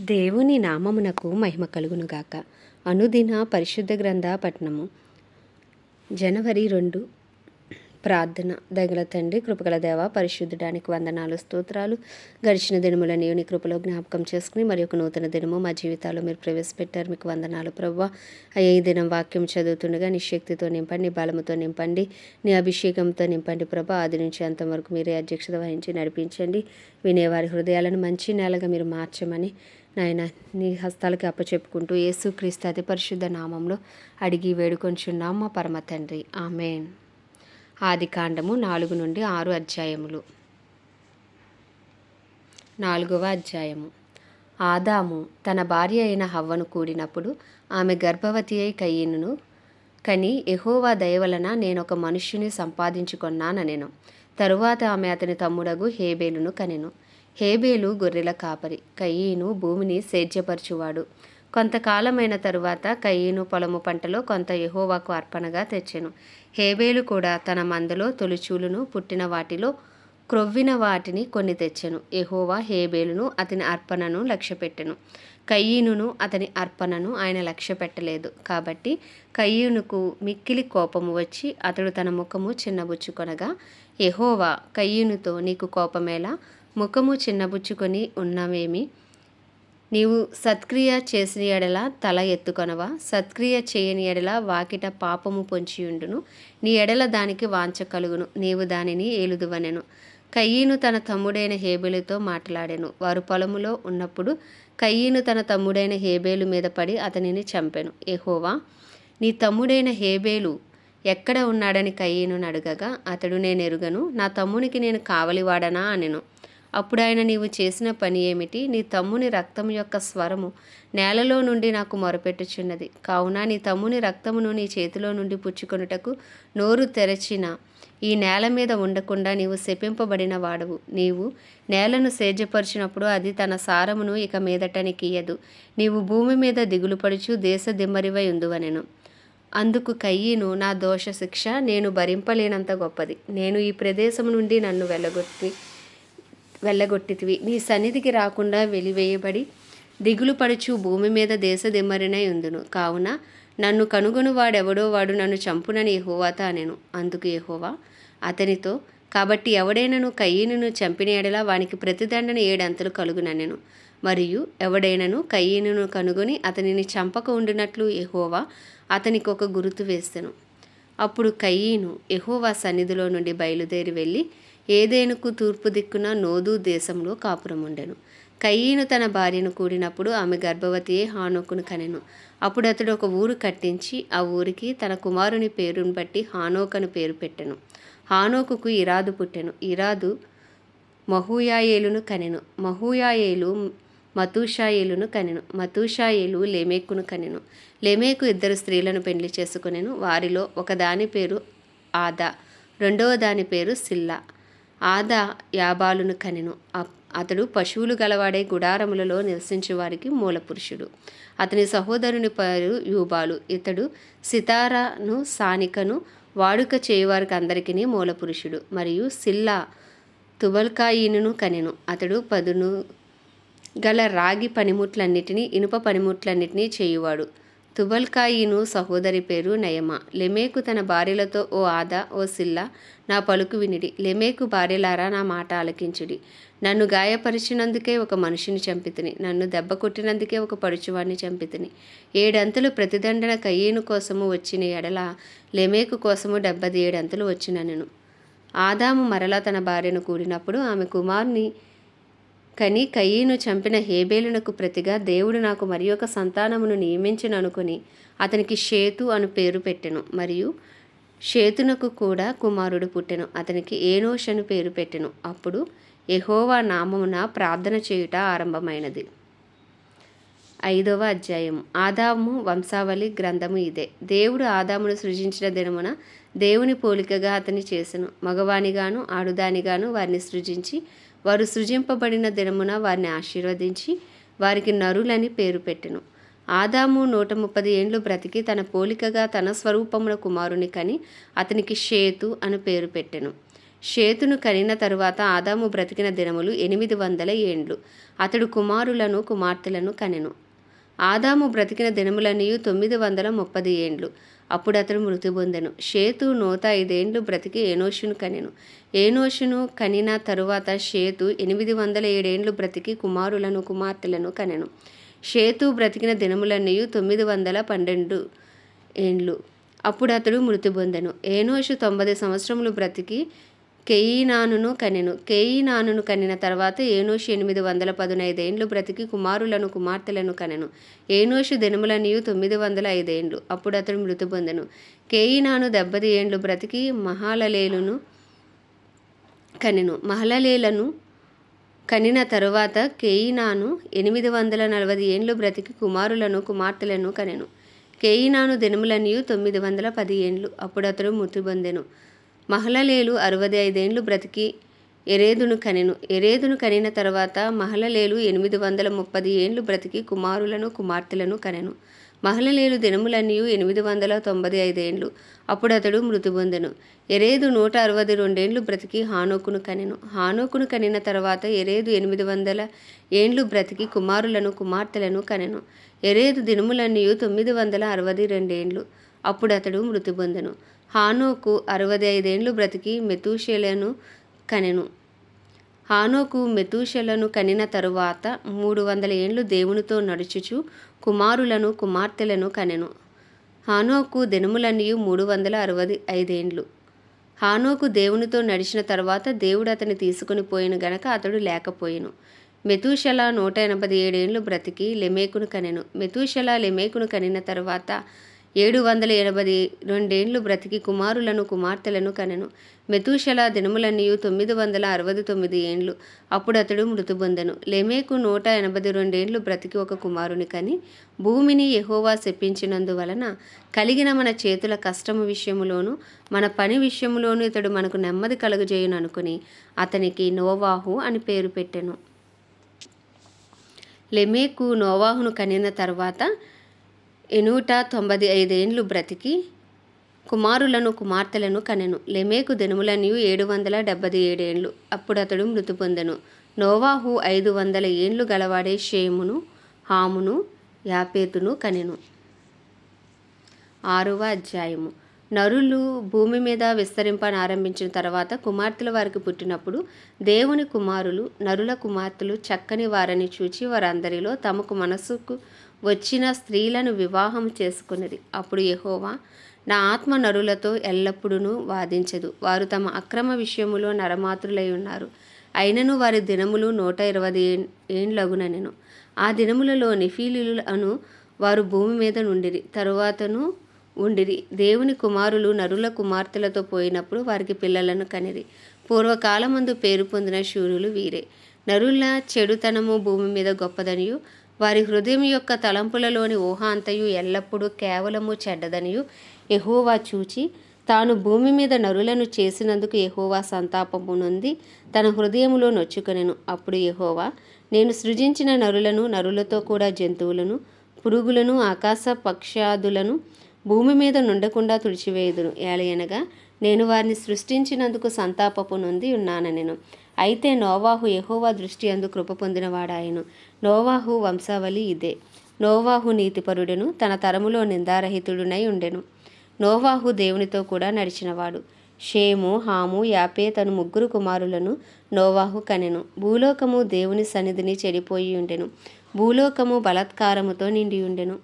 దేవుని నామమునకు మహిమ కలుగునుగాక. అనుదిన పరిశుద్ధ గ్రంథ పట్టణము జనవరి రెండు ప్రార్థన దగల తండ్రి కృపగల దేవ పరిశుద్ధడానికి వందనాలు స్తోత్రాలు. గడిచిన దినములని నీ కృపలో జ్ఞాపకం చేసుకుని మరి ఒక నూతన దినము మా జీవితాల్లో మీరు ప్రవేశపెట్టారు. మీకు వందనాలు ప్రవ్వ అయ్యే ఈ దినం వాక్యం చదువుతుండగా నీ శక్తితో నింపండి నీ బలముతో నింపండి నీ అభిషేకంతో నింపండి ప్రభా. ఆది నుంచి అంతవరకు మీరే అధ్యక్షత వహించి నడిపించండి. వినేవారి హృదయాలను మంచి నేలగా మీరు మార్చమని నాయన నీ హస్తాలకి అప్పచెప్పుకుంటూ యేసుక్రీస్తు అతి పరిశుద్ధ నామంలో అడిగి వేడుకొంచున్నాం మా పరమ తండ్రి. ఆమెన్. ఆదికాండము నాలుగు నుండి ఆరు అధ్యాయములు. నాలుగవ అధ్యాయము. ఆదాము తన భార్య అయిన హవ్వను కూడినప్పుడు ఆమె గర్భవతి అయి కయ్యను కని ఎహోవా దయవలన నేను ఒక మనుష్యుని సంపాదించుకొన్నానెను తరువాత ఆమె అతని తమ్ముడగు హేబేలును కనెను. హేబేలు గొర్రెల కాపరి కయ్యను భూమిని సేద్యపరచువాడు. కొంతకాలమైన తరువాత కయ్యను పొలము పంటలో కొంత యహోవాకు అర్పణగా తెచ్చెను. హేబేలు కూడా తన మందలో తొలిచూలును పుట్టిన వాటిలో క్రొవ్విన వాటిని కొన్ని తెచ్చెను. యహోవా హేబేలును అతని అర్పణను లక్ష్యపెట్టెను. కయ్యనును అతని అర్పణను ఆయన లక్ష్యపెట్టలేదు. కాబట్టి కయ్యూనుకు మిక్కిలి కోపము వచ్చి అతడు తన ముఖము చిన్నబుచ్చుకొనగా యహోవా కయ్యూనుతో నీకు కోపమేలా? ముఖము చిన్నబుచ్చుకొని ఉన్నవేమి? నీవు సత్క్రియ చేసిన ఎడల తల ఎత్తుకొనవా? సత్క్రియ చేయని ఎడల వాకిట పాపము పొంచియుండును. నీ ఎడల దానికి వాంచ కలుగును. నీవు దానిని ఏలుదువనెను. కయ్యను తన తమ్ముడైన హేబేలుతో మాట్లాడాను. వారు పొలములో ఉన్నప్పుడు కయ్యను తన తమ్ముడైన హేబేలు మీద పడి అతనిని చంపెను. ఎహోవా నీ తమ్ముడైన హేబేలు ఎక్కడ ఉన్నాడని కయ్యను అడగగా అతడు నేను ఎరుగను నా తమ్మునికి నేను కావలివాడనా అనెను. అప్పుడు ఆయన నీవు చేసిన పని ఏమిటి? నీ తమ్ముని రక్తం యొక్క స్వరము నేలలో నుండి నాకు మొరపెట్టుచున్నది. కావున నీ తమ్ముని రక్తమును నీ చేతిలో నుండి పుచ్చుకొనుటకు నోరు తెరచిన ఈ నేల మీద ఉండకుండా నీవు శపింపబడిన వాడవు. నీవు నేలను సేద్యపరిచినప్పుడు అది తన సారమును ఇక మీదట నీవు భూమి మీద దిగులుపడుచు దేశ దిమ్మరివై ఉందువనెను. అందుకు కయ్యను నా దోష శిక్ష నేను భరింపలేనంత గొప్పది. నేను ఈ ప్రదేశం నుండి నన్ను వెళ్ళగొట్టి వెళ్ళగొట్టితివి. నీ సన్నిధికి రాకుండా వెలివేయబడి దిగులు పడుచు భూమి మీద దేశదిమ్మరినై ఉందును. కావున నన్ను కనుగొను వాడెవడో వాడు నన్ను చంపునని యహోవాత అనెను అందుకు యహోవా అతనితో కాబట్టి ఎవడైనను కయ్యను చంపిన ఎడలా వానికి ప్రతిదండన ఏడంతలు కలుగుననెను. మరియు ఎవడైనను కయ్యను కనుగొని అతనిని చంపక ఉండినట్లు ఎహోవా అతనికి ఒక గుర్తు వేస్తెను. అప్పుడు కయ్యను ఎహోవా సన్నిధిలో నుండి బయలుదేరి వెళ్ళి ఏదేనుకు తూర్పు దిక్కున నోదు దేశంలో కాపురం ఉండెను. కయ్యను తన భార్యను కూడినప్పుడు ఆమె గర్భవతి హానోకును కనెను. అప్పుడు అతడు ఒక ఊరు కట్టించి ఆ ఊరికి తన కుమారుని పేరును బట్టి హానోకను పేరు పెట్టెను. హానోకుకు ఇరాదు పుట్టెను. ఇరాదు మహూయాయేలును కనెను. మహూయాయేలు మతూషాయేలును కనెను. మతూషాయేలు లెమేకును కనెను. లెమేకు ఇద్దరు స్త్రీలను పెళ్ళి చేసుకునెను. వారిలో ఒకదాని పేరు ఆదా రెండవ దాని పేరు సిల్లా. ఆదా యాబాలును కనెను. అతడు పశువులు గలవాడే గుడారములలో నివసించే వారికి మూలపురుషుడు. అతని సహోదరుని పేరు యూబాలు. ఇతడు సితారాను సానికను వాడుక చేయవారికి అందరికీ మూలపురుషుడు. మరియు సిల్లా తుబల్కాయినును కనెను. అతడు పదును గల రాగి పనిముట్లన్నిటినీ ఇనుప పనిముట్లన్నిటినీ చేయువాడు. తుబల్కాయిను సహోదరి పేరు నయమ. లెమేకు తన భార్యలతో ఓ ఆదా ఓ సిల్లా నా పలుకు వినిడి. లెమేకు భార్యలారా నా మాట ఆలకించుడి. నన్ను గాయపరిచినందుకే ఒక మనిషిని చంపితిని. నన్ను దెబ్బ కొట్టినందుకే ఒక పడుచువాడిని చంపితిని. ఏడంతలు ప్రతిదండన కయ్యేను కోసము వచ్చిన ఎడల లెమేకు కోసము డెబ్బది ఏడంతలు వచ్చిన నేను ఆదాము మరలా తన భార్యను కూడినప్పుడు ఆమె కుమార్ని కని కయ్యను చంపిన హేబేలునకు ప్రతిగా దేవుడు నాకు మరి ఒక సంతానమును నియమించను అనుకుని అతనికి షేతు అను పేరు పెట్టెను. మరియు షేతునకు కూడా కుమారుడు పుట్టెను. అతనికి ఏనోష్ అని పేరు పెట్టెను. అప్పుడు ఎహోవా నామమున ప్రార్థన చేయుట ఆరంభమైనది. ఐదవ అధ్యాయం. ఆదాము వంశావళి గ్రంథము ఇదే. దేవుడు ఆదామును సృజించిన దినమున దేవుని పోలికగా అతని చేసెను. మగవానిగాను ఆడుదానిగాను వారిని సృజించి వారు సృజింపబడిన దినమున వారిని ఆశీర్వదించి వారికి నరులని పేరు పెట్టెను. ఆదాము నూట ముప్పది ఏండ్లు బ్రతికి తన పోలికగా తన స్వరూపమున కుమారుని కని అతనికి షేతు అని పేరు పెట్టెను. షేతును కనిన తరువాత ఆదాము బ్రతికిన దినములు ఎనిమిది వందల ఏండ్లు. అతడు కుమారులను కుమార్తెలను కనెను. ఆదాము బ్రతికిన దినములనియు తొమ్మిది వందల ముప్పది ఏండ్లు. అప్పుడు అతడు మృతి పొందెను. షేతు నూత ఐదేండ్లు బ్రతికి ఏనోషును కనెను. ఏనోషును కనిన తరువాత షేతు ఎనిమిది వందల ఏడేండ్లు బ్రతికి కుమారులను కుమార్తెలను కనెను. షేతు బ్రతికిన దినములన్నయు తొమ్మిది వందల పన్నెండు ఏండ్లు. అప్పుడు అతడు మృతి పొందెను. ఏనోషు తొంభై సంవత్సరములు బ్రతికి కేయినానును కనెను. కేయినానును కనిన తర్వాత ఏనోషు ఎనిమిది వందల పదునైదేండ్లు బ్రతికి కుమారులను కుమార్తెలను కనెను. ఏనోషు దినములనియు తొమ్మిది వందల ఐదేండ్లు అప్పుడు అతడు మృతి పొందెను. కేయినాను దెబ్బది ఏండ్లు బ్రతికి మహాలలేలును కనెను. మహలలేలను కనిన తరువాత కేయినాను ఎనిమిది వందల నలభై ఏండ్లు బ్రతికి కుమారులను కుమార్తెలను కనెను. కేయినాను దినములనియు తొమ్మిది వందల పది ఏండ్లు. అప్పుడు అతడు మృతి పొందెను. మహలలేలు అరవై ఐదేండ్లు బ్రతికి ఎరేదును కనెను. ఎరేదును కనిన తర్వాత మహలలేలు ఎనిమిది వందల ముప్పది ఏండ్లు బ్రతికి కుమారులను కుమార్తెలను కనెను. మహలలేలు దినములన్నీ ఎనిమిది వందల తొంభై ఐదేండ్లు. అప్పుడు అతడు మృతి పొందెను. ఎరేదు నూట అరవై రెండేండ్లు బ్రతికి హానోకును కనెను. హానోకును కనిన తర్వాత ఎరేదు ఎనిమిది వందల ఏండ్లు బ్రతికి కుమారులను కుమార్తెలను కనెను. ఎరేదు దినములన్నీయు తొమ్మిది వందల అరవై రెండేండ్లు. అప్పుడు అతడు మృతి పొందెను. హానోకు అరవై ఐదేండ్లు బ్రతికి మెతూషెలను కనెను. హానోకు మెతూషెలను కనిన తరువాత మూడు వందల ఏండ్లు దేవునితో నడుచుచు కుమారులను కుమార్తెలను కనెను. హానోకు దినములన్నీ మూడు వందల అరవై ఐదేండ్లు. హానోకు దేవునితో నడిచిన తర్వాత దేవుడు అతని తీసుకుని పోయిన గనక అతడు లేకపోయెను. మెతూషల నూట ఎనభై ఏడేండ్లు బ్రతికి లెమేకును కనెను. మెతూషల లెమేకును కనిన తర్వాత ఏడు వందల ఎనభై రెండేండ్లు బ్రతికి కుమారులను కుమార్తెలను కనెను. మెతూషల దినములన్నీయు తొమ్మిది వందల అరవై తొమ్మిది ఏండ్లు. అప్పుడు అతడు మృతి పొందెను. లెమేకు నూట ఎనభై రెండేండ్లు బ్రతికి ఒక కుమారుని కని భూమిని యహోవా శప్పించినందువలన కలిగిన మన చేతుల కష్టము విషయములోను మన పని విషయములోను ఇతడు మనకు నెమ్మది కలుగజేయును అనుకుని అతనికి నోవాహు అని పేరు పెట్టెను. లెమేకు నోవాహును కనిన తర్వాత ఎనూట తొంభై ఐదేండ్లు బ్రతికి కుమారులను కుమార్తెలను కనెను. లెమేకు దినములనియు ఏడు వందల డెబ్బై ఏడేండ్లు అప్పుడు అతడు మృతి పొందెను. నోవాహు ఐదు వందల ఏండ్లు గలవాడే షేమును హామును యాపేతును కనెను. ఆరవ అధ్యాయము. నరులు భూమి మీద విస్తరింపనారంభించిన తర్వాత కుమార్తెల వారికి పుట్టినప్పుడు దేవుని కుమారులు నరుల కుమార్తెలు చక్కని వారని చూచి వారందరిలో తమకు మనసుకు వచ్చిన స్త్రీలను వివాహం చేసుకున్నది అప్పుడు యహోవా నా ఆత్మ నరులతో ఎల్లప్పుడూ వాదించదు. వారు తమ అక్రమ విషయములో నరమాతృలై ఉన్నారు. అయినను వారి దినములు నూట ఇరవై ఏండ్లగునెను ఆ దినములలో నిఫీలులను వారు భూమి మీద నుండిరి. తరువాతను ఉండిరి. దేవుని కుమారులు నరుల కుమార్తెలతో పోయినప్పుడు వారికి పిల్లలను కనిరి. పూర్వకాలమందు పేరు పొందిన శూరులు వీరే. నరుల చెడుతనము భూమి మీద గొప్పదనియు. వారి హృదయం యొక్క తలంపులలోని ఊహ అంతయు ఎల్లప్పుడూ కేవలము చెడ్డదనియు ఎహోవా చూచి తాను భూమి మీద నరులను చేసినందుకు ఎహోవా సంతాపము నొంది తన హృదయంలో నొచ్చుకొనెను. అప్పుడు ఎహోవా నేను సృజించిన నరులను నరులతో కూడా జంతువులను పురుగులను ఆకాశ పక్షాదులను భూమి మీద నుండకుండా తుడిచివేయుదును. ఏలయనగా నేను వారిని సృష్టించినందుకు సంతాపపు నొంది ఉన్నానెను అయితే నోవాహు యహోవా దృష్టి అందు కృప పొందినవాడాయను. నోవాహు వంశావళి ఇదే. నోవాహు నీతిపరుడెను తన తరములో నిందారహితుడునై ఉండెను. నోవాహు దేవునితో కూడా నడిచినవాడు. షేము హాము యాపే తను ముగ్గురు కుమారులను నోవాహు కనెను. భూలోకము దేవుని సన్నిధిని చెడిపోయి ఉండెను. భూలోకము బలత్కారముతో నిండి ఉండెను.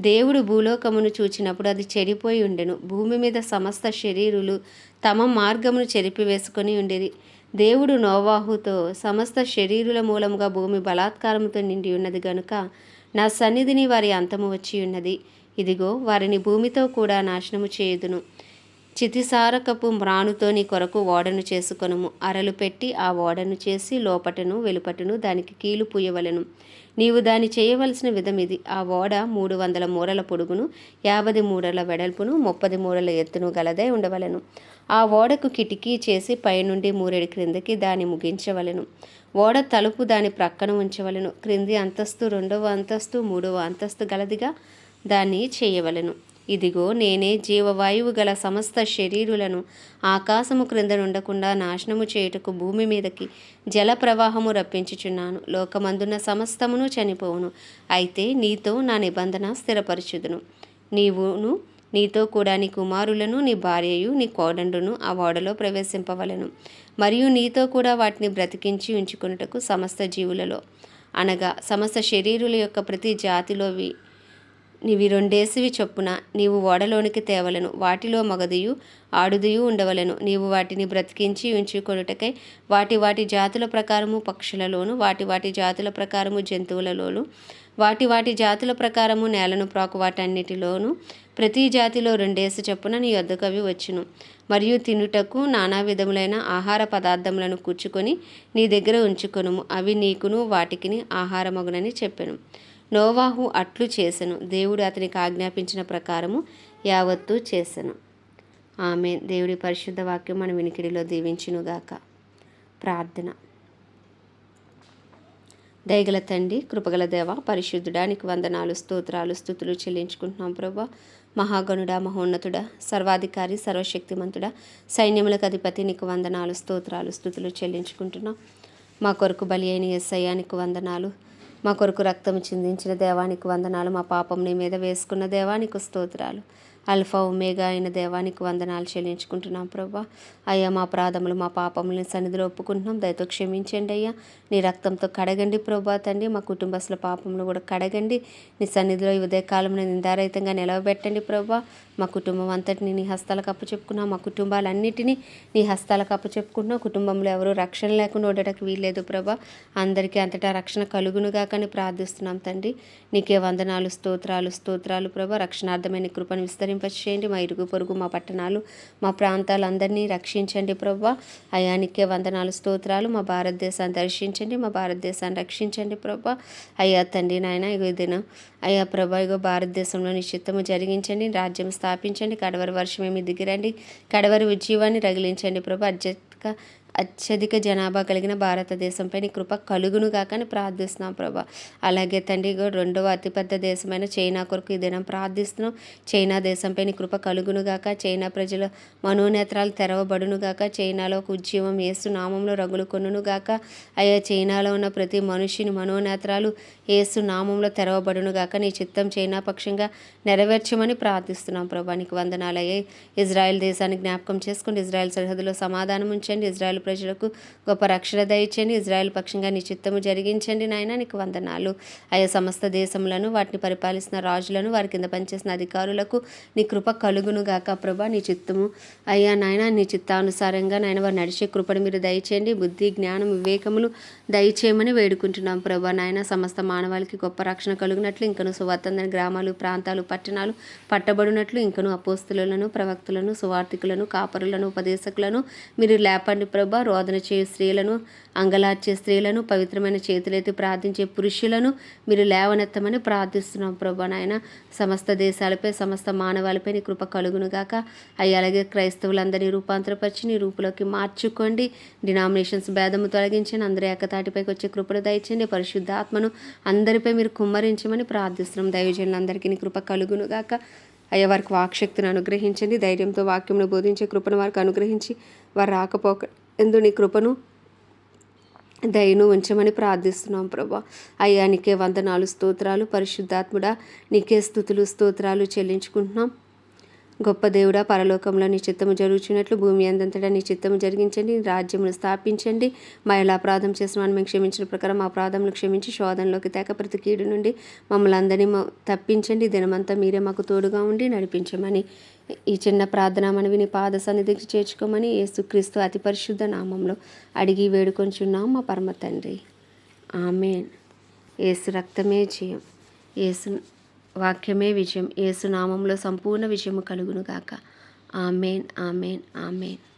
దేవుడు భూలోకమును చూచినప్పుడు అది చెడిపోయి ఉండెను. భూమి మీద సమస్త శరీరులు తమ మార్గమును చెరిపివేసుకొని ఉండేది. దేవుడు నోవాహుతో సమస్త శరీరుల మూలముగా భూమి బలాత్కారముతో నిండి ఉన్నది గనుక నా సన్నిధిని వారి అంతము వచ్చి ఉన్నది. ఇదిగో వారిని భూమితో కూడా నాశనము చేయుదును. చితిసారకపు మ్రాణుతో నీ కొరకు ఓడను చేసుకొనుము. అరలు పెట్టి ఆ ఓడను చేసి లోపటను వెలుపటను దానికి కీలు పూయవలను. నీవు దాని చేయవలసిన విధం ఇది. ఆ ఓడ మూడు వందల మూరల పొడుగును యాభై మూరల వెడల్పును ముప్పది మూరల ఎత్తును గలదై ఉండవలను. ఆ ఓడకు కిటికీ చేసి పైనుండి మూరెడి క్రిందకి దాన్ని ముగించవలను. ఓడ తలుపు దాని ప్రక్కన ఉంచవలను. క్రింది అంతస్తు రెండవ అంతస్తు మూడవ అంతస్తు గలదిగా దాన్ని చేయవలను. ఇదిగో నేనే జీవవాయువు గల సమస్త శరీరులను ఆకాశము క్రింద నుండకుండా నాశనము చేయుటకు భూమి మీదకి జల ప్రవాహము రప్పించుచున్నాను. లోకమందున్న సమస్తమును చనిపోవును. అయితే నీతో నా నిబంధన స్థిరపరచుదును. నీవును నీతో కూడా నీ కుమారులను నీ భార్యయు నీ కోడండును ఆ ఓడలో ప్రవేశింపవలను. మరియు నీతో కూడా వాటిని బ్రతికించి ఉంచుకున్నటకు సమస్త జీవులలో. అనగా సమస్త శరీరుల యొక్క ప్రతి జాతిలోవి నీవి రెండేసివి చొప్పున నీవు ఓడలోనికి తేవలను. వాటిలో మగదియు ఆడుదియు ఉండవలను. నీవు వాటిని బ్రతికించి ఉంచుకొనుటకై వాటి వాటి జాతుల ప్రకారము పక్షులలోను వాటి వాటి జాతుల ప్రకారము జంతువులలోను వాటి వాటి జాతుల ప్రకారము నేలను ప్రాకు వాటన్నిటిలోను ప్రతి జాతిలో రెండేసి చొప్పున నీ వద్దకు అవి వచ్చును. మరియు తినుటకు నానా విధములైన ఆహార పదార్థములను కూర్చుకొని నీ దగ్గర ఉంచుకొనుము. అవి నీకును వాటికిని ఆహారమగునని చెప్పెను. నోవాహు అట్లు చేసెను. దేవుడు అతనికి ఆజ్ఞాపించిన ప్రకారము యావత్తు చేసెను. ఆమె దేవుడి పరిశుద్ధ వాక్యం మన వినికిడిలో దీవించునుగాక. ప్రార్థన. దయగల తండ్రి కృపగల దేవ పరిశుద్ధుడానికి వందనాలు స్తోత్రాలు స్థుతులు చెల్లించుకుంటున్నాం ప్రభా. మహాగణుడా మహోన్నతుడా సర్వాధికారి సర్వశక్తిమంతుడా సైన్యములకు అధిపతి నీకు వందనాలు స్తోత్రాలు స్థుతులు చెల్లించుకుంటున్నాం. మా కొరకు బలి అయిన ఎస్ఐయానికి వందనాలు. మా కొరకు రక్తం చిందించిన దేవానికి వందనాలు మా పాపం నీ మీద వేసుకున్న దేవానికి స్తోత్రాలు. అల్ఫా ఉమేగా అయిన దేవానికి వందనాలు చెల్లించుకుంటున్నాం ప్రభా. అయ్యా మా ప్రాధములు మా పాపములను సన్నిధిలో ఒప్పుకుంటున్నాం. దయతో క్షమించండి అయ్యా. నీ రక్తంతో కడగండి ప్రభా తండ్రి. మా కుటుంబస్తుల పాపములు కూడా కడగండి. నీ సన్నిధిలో ఈ ఉదయకాలంలో నిందారహితంగా నిలవబెట్టండి ప్రభా. మా కుటుంబం అంతటిని నీ హస్తాలకు అప్పు చెప్పుకున్నాం మా కుటుంబాలన్నిటినీ నీ హస్తాలకు అప్పు చెప్పుకుంటున్నాం కుటుంబంలో ఎవరు రక్షణ లేకుండా ఉండటానికి వీల్లేదు ప్రభా. అందరికీ అంతటా రక్షణ కలుగునుగా కానీ ప్రార్థిస్తున్నాం తండ్రి. నీకే వందనాలు స్తోత్రాలు స్తోత్రాలు ప్రభా. రక్షణార్థమైన కృపను విస్తరింపచేయండి మా ఇరుగు పొరుగు మా పట్టణాలు మా ప్రాంతాలందరినీ రక్షించండి ప్రభా అయానికే వందనాలు స్తోత్రాలు. మా భారతదేశాన్ని దర్శించండి మా భారతదేశాన్ని రక్షించండి ప్రభా అయ్యా తండ్రి నాయన ఇగో ఈ దినం. అయ్యా ప్రభా ఇగో భారతదేశంలో నిశ్చిత్తము జరిగించండి రాజ్యం స్థాపించండి. కడవరి వర్షం ఏమి దిగిరండి. కడవరి ఉజ్జీవాన్ని రగిలించండి ప్రభా అధ్యక్ష అత్యధిక జనాభా కలిగిన భారతదేశంపై నీ కృప కలుగును కాకని ప్రార్థిస్తున్నాం ప్రభా. అలాగే తండ్రి రెండవ అతిపెద్ద దేశమైన చైనా కొరకు ఈ దినం ప్రార్థిస్తున్నాం. చైనా దేశంపై నీ కృప కలుగును గాక చైనా ప్రజల మనోనేత్రాలు తెరవబడును గాక చైనాలో ఒక ఉద్యమం ఏసు నామంలో రగులు కొనును గాక అయ్యా చైనాలో ఉన్న ప్రతి మనుషుని మనోనేత్రాలు ఏసు నామంలో తెరవబడును గాక నీ చిత్తం చైనా పక్షంగా నెరవేర్చమని ప్రార్థిస్తున్నాం ప్రభా. నీకు వందనాలయ్యే ఇజ్రాయెల్ దేశాన్ని జ్ఞాపకం చేసుకోండి ఇజ్రాయెల్ సరిహద్దులో సమాధానం ఉంచండి ఇజ్రాయెల్ ప్రజలకు గొప్ప రక్షణ దయచేయండి. ఇజ్రాయెల్ పక్షంగా నీ చిత్తము జరిగించండి నాయన. నీకు వందనాలు. ఆయా సమస్త దేశములను వాటిని పరిపాలిస్తున్న రాజులను వారి కింద పనిచేసిన అధికారులకు నీ కృప కలుగును గాక ప్రభా. నీ చిత్తము అయ్యా నాయన నీ చిత్తానుసారంగా నాయన వారు నడిచే కృపను మీరు దయచేయండి. బుద్ధి జ్ఞానం వివేకములు దయచేయమని వేడుకుంటున్నాం ప్రభా నాయన. సమస్త మానవాళికి గొప్ప రక్షణ కలుగునట్లు ఇంకను సువార్తందని గ్రామాలు ప్రాంతాలు పట్టణాలు పట్టబడినట్లు ఇంకను అపోస్తులను ప్రవక్తులను సువార్థికులను కాపరులను ఉపదేశకులను మీరు లేపండి ప్రభు. రోదన చేయు స్త్రీలను అంగలార్చే స్త్రీలను పవిత్రమైన చేతులైతే ప్రార్థించే పురుషులను మీరు లేవనెత్తమని ప్రార్థిస్తున్నాం ప్రభా నాయన. సమస్త దేశాలపై సమస్త మానవాలపై నీ కృప కలుగునుగాక అయ్యి అలాగే క్రైస్తవులందరినీ రూపాంతరపరిచి నీ రూపులోకి మార్చుకోండి. డినామినేషన్స్ భేదము తొలగించండి. అందరి ఏకతాటిపైకి వచ్చే కృపను దయచండి పరిశుద్ధాత్మను అందరిపై మీరు కుమ్మరించమని ప్రార్థిస్తున్నాం. దైవజనులందరికీ నీ కృప కలుగునుగాక అయ్యా వారికి వాక్శక్తిని అనుగ్రహించండి. ధైర్యంతో వాక్యంను బోధించే కృపను వారికి అనుగ్రహించి వారు రాకపోక ఎందు నీ కృపను దయను ఉంచమని ప్రార్థిస్తున్నాం ప్రభా. అయ్యా నీకే వందనాలు స్తోత్రాలు. పరిశుద్ధాత్ముడా నీకే స్థుతులు స్తోత్రాలు చెల్లించుకుంటున్నాం. గొప్ప దేవుడా పరలోకంలో నీ చిత్తము జరుగుచున్నట్లు భూమి అందంతటా నీ చిత్తము జరిగించండి రాజ్యమును స్థాపించండి. మా ఎలా అపరాధం చేసిన వాడిని మేము క్షమించిన ప్రకారం మా అపరాధములు క్షమించి శోధనలోకి తేక ప్రతి కీడు నుండి మమ్మల్ని అందరినీ తప్పించండి. దినమంతా మీరే మాకు తోడుగా ఉండి నడిపించమని ఈ చిన్న ప్రార్థన మనవిని పాద సన్నిధికి చేర్చుకోమని యేసుక్రీస్తు అతి పరిశుద్ధ నామంలో అడిగి వేడుకొంచున్నాం మా పరమ తండ్రి. ఆమెన్. ఏసు రక్తమే జయం. ఏసు వాక్యమే విజయం. ఏసు నామంలో సంపూర్ణ విజయము కలుగునుగాక. Amen amen amen.